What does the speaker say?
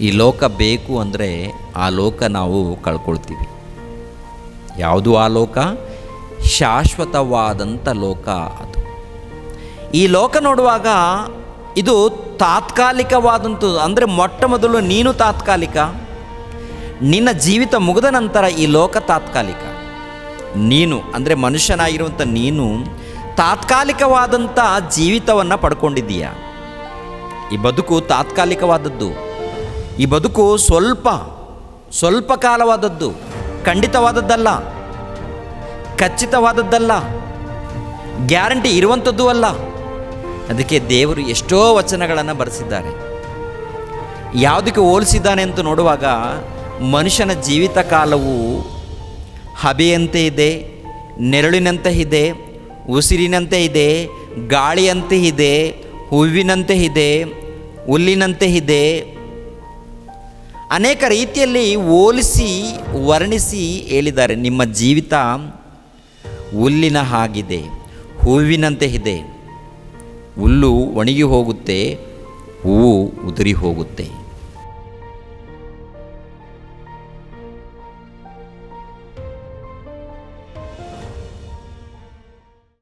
ಈ ಲೋಕ ಬೇಕು ಅಂದರೆ ಆ ಲೋಕ ನಾವು ಕಳ್ಕೊಳ್ತೀವಿ. ಯಾವುದು ಆ ಲೋಕ? ಶಾಶ್ವತವಾದಂಥ ಲೋಕ ಅದು. ಈ ಲೋಕ ನೋಡುವಾಗ ಇದು ತಾತ್ಕಾಲಿಕವಾದಂಥದ್ದು. ಅಂದರೆ ಮೊಟ್ಟ ಮೊದಲು ನೀನು ತಾತ್ಕಾಲಿಕ, ನಿನ್ನ ಜೀವಿತ ಮುಗಿದ ನಂತರ ಈ ಲೋಕ ತಾತ್ಕಾಲಿಕ. ನೀನು, ಅಂದರೆ ಮನುಷ್ಯನಾಗಿರುವಂಥ ನೀನು ತಾತ್ಕಾಲಿಕವಾದಂಥ ಜೀವಿತವನ್ನು ಪಡ್ಕೊಂಡಿದ್ದೀಯ? ಈ ಬದುಕು ತಾತ್ಕಾಲಿಕವಾದದ್ದು. ಈ ಬದುಕು ಸ್ವಲ್ಪ ಸ್ವಲ್ಪ ಕಾಲವಾದದ್ದು, ಖಂಡಿತವಾದದ್ದಲ್ಲ, ಖಚಿತವಾದದ್ದಲ್ಲ, ಗ್ಯಾರಂಟಿ ಇರುವಂಥದ್ದು ಅಲ್ಲ. ಅದಕ್ಕೆ ದೇವರು ಎಷ್ಟೋ ವಚನಗಳನ್ನು ಬರೆಸಿದ್ದಾರೆ. ಯಾವುದಕ್ಕೆ ಹೋಲಿಸಿದ್ದಾನೆ ಅಂತ ನೋಡುವಾಗ, ಮನುಷ್ಯನ ಜೀವಿತ ಕಾಲವು ಹಬೆಯಂತೆ ಇದೆ, ನೆರಳಿನಂತೆ ಇದೆ, ಉಸಿರಿನಂತೆ ಇದೆ, ಗಾಳಿಯಂತೆ ಇದೆ, ಹೂವಿನಂತೆ ಇದೆ, ಹುಲ್ಲಿನಂತೆ ಇದೆ ಅನೇಕ ರೀತಿಯಲ್ಲಿ ಹೋಲಿಸಿ, ವರ್ಣಿಸಿ ಹೇಳಿದ್ದಾರೆ. ನಿಮ್ಮ ಜೀವಿತ ಹುಲ್ಲಿನ ಹಾಗಿದೆ, ಹೂವಿನಂತೆ ಇದೆ. ಹುಲ್ಲು ಒಣಗಿ ಹೋಗುತ್ತೆ, ಹೂವು ಉದುರಿ ಹೋಗುತ್ತೆ.